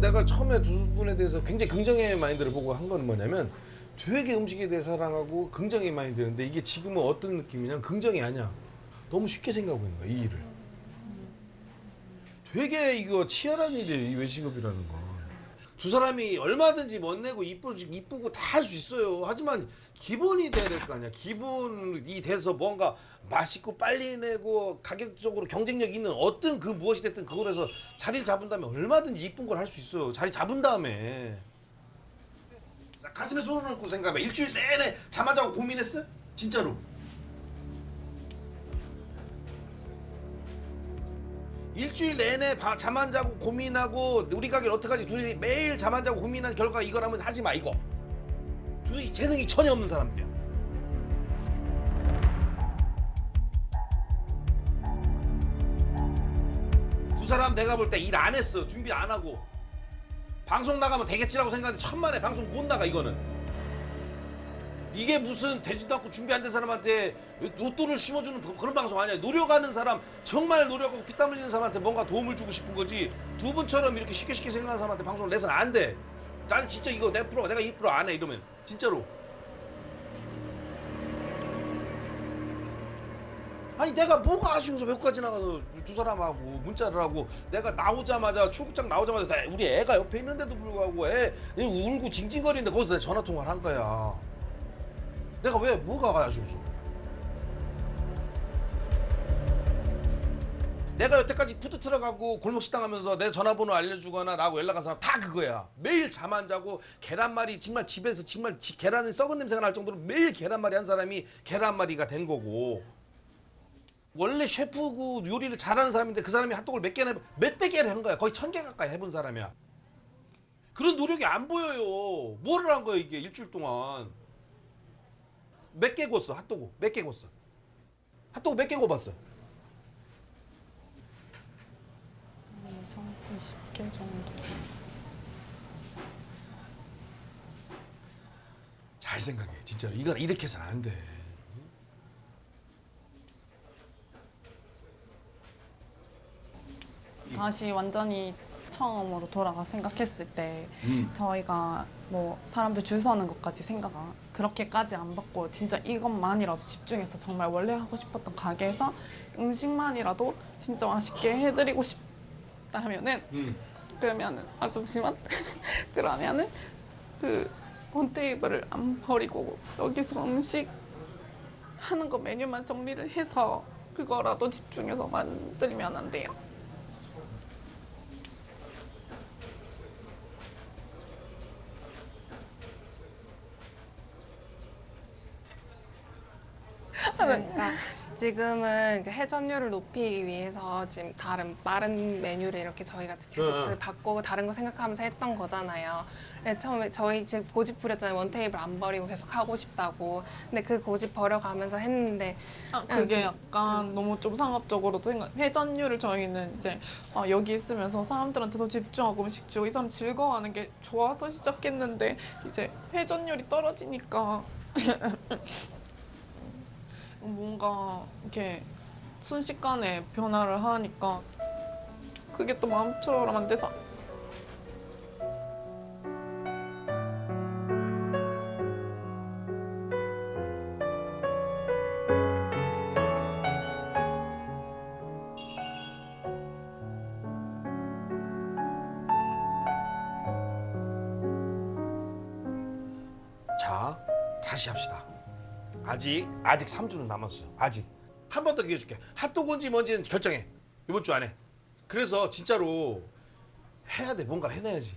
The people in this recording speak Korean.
내가 처음에 두 분에 대해서 굉장히 긍정의 마인드를 보고 한 건 뭐냐면 되게 음식에 대해 사랑하고 긍정의 마인드인데 이게 지금은 어떤 느낌이냐면 긍정이 아니야. 너무 쉽게 생각하고 있는 거야 이 일을. 되게 이거 치열한 일이에요 이 외식업이라는 거. 두 사람이 얼마든지 멋내고 이쁘, 이쁘고 다 할 수 있어요. 하지만 기본이 돼야 될 거 아니야. 기본이 돼서 뭔가 맛있고 빨리 내고 가격적으로 경쟁력 있는 어떤 그 무엇이 됐든 그걸 해서 자리를 잡은 다음에 얼마든지 이쁜 걸 할 수 있어요. 자리 잡은 다음에. 자, 가슴에 손을 얹고 생각해. 일주일 내내 잠 안 자고 고민했어? 진짜로. 일주일 내내 잠 안 자고 고민하고 우리 가게를 어떡하지? 둘이 매일 잠 안 자고 고민한 결과 이거라면 하지 마 이거 둘이 재능이 전혀 없는 사람들이야. 두 사람 내가 볼 때 일 안 했어. 준비 안 하고. 방송 나가면 되겠지라고 생각하는데 천만에 방송 못 나가 이거는 이게 무슨 되지도 않고 준비 안 된 사람한테 로또를 심어주는 그- 그런 방송 아니야. 노력하는 사람, 정말 노력하고 피땀 흘리는 사람한테 뭔가 도움을 주고 싶은 거지. 두 분처럼 이렇게 쉽게 쉽게 생각하는 사람한테 방송을 내서는 안 돼. 나는 진짜 이거 내 프로가 내가 이 프로 안 해. 이러면 진짜로. 아니 내가 뭐가 아쉬워서 외국까지 나가서 두 사람하고 문자를 하고 내가 나오자마자 출국장 나오자마자 나- 우리 애가 옆에 있는데도 불구하고 애 울고 징징거리는데 거기서 내가 전화 통화를 한 거야. 내가 왜 뭐가 아쉬웠어? 내가 여태까지 푸드트럭 하고 골목식당 하면서 내 전화번호 알려주거나 나하고 연락한 사람 다 그거야. 매일 잠 안 자고 계란말이 정말 집에서 정말 지- 계란이 썩은 냄새가 날 정도로 매일 계란말이 한 사람이 계란말이가 된 거고. 원래 셰프고 요리를 잘하는 사람인데 그 사람이 핫도그를 몇 개나 몇백 개를 한 거야. 거의 천 개 가까이 해본 사람이야. 그런 노력이 안 보여요. 뭐를 한 거야 이게 일주일 동안. 몇 개 구웠어? 핫도그. 몇 개 구웠어? 핫도그 몇 개 구워봤어? 그래서 20개 정도. 잘 생각해. 진짜로. 이건 이렇게 해서는 안돼. 다시 완전히 처음으로 돌아가 생각했을 때 음. 저희가 뭐 사람들 줄 서는 것까지 생각 안 그렇게까지 안 받고 진짜 이것만이라도 집중해서 정말 원래 하고 싶었던 가게에서 음식만이라도 진짜 맛있게 해드리고 싶다면은 음. 그러면은 아 잠시만 그러면은 그 원테이블을 안 버리고 여기서 음식 하는 거 메뉴만 정리를 해서 그거라도 집중해서 만들면 안 돼요? 그러니까 지금은 그 회전율을 높이기 위해서 지금 다른 마른 메뉴를 이렇게 저희가 계속 응, 응. 그 바꾸고 다른 거 생각하면서 했던 거잖아요. 근데 처음에 저희 지금 고집 부렸잖아요. 원 테이블 안 버리고 계속 하고 싶다고. 근데 그 고집 버려가면서 했는데 아, 그게 약간 너무 좀 상업적으로도 생각. 회전율을 저희는 이제 아, 여기 있으면서 사람들한테 더 집중하고 음식 주고 이 사람 즐거워하는 게 좋아서 시작했는데 이제 회전율이 떨어지니까 뭔가 이렇게 순식간에 변화를 하니까 그게 또 마음처럼 안 돼서. 자 다시 합시다 아직 아직 3주는 남았어요. 아직. 한 번 더 기회 줄게. 핫도그인지 뭔지는 결정해. 이번 주 안에. 그래서 진짜로 해야 돼. 뭔가를 해내야지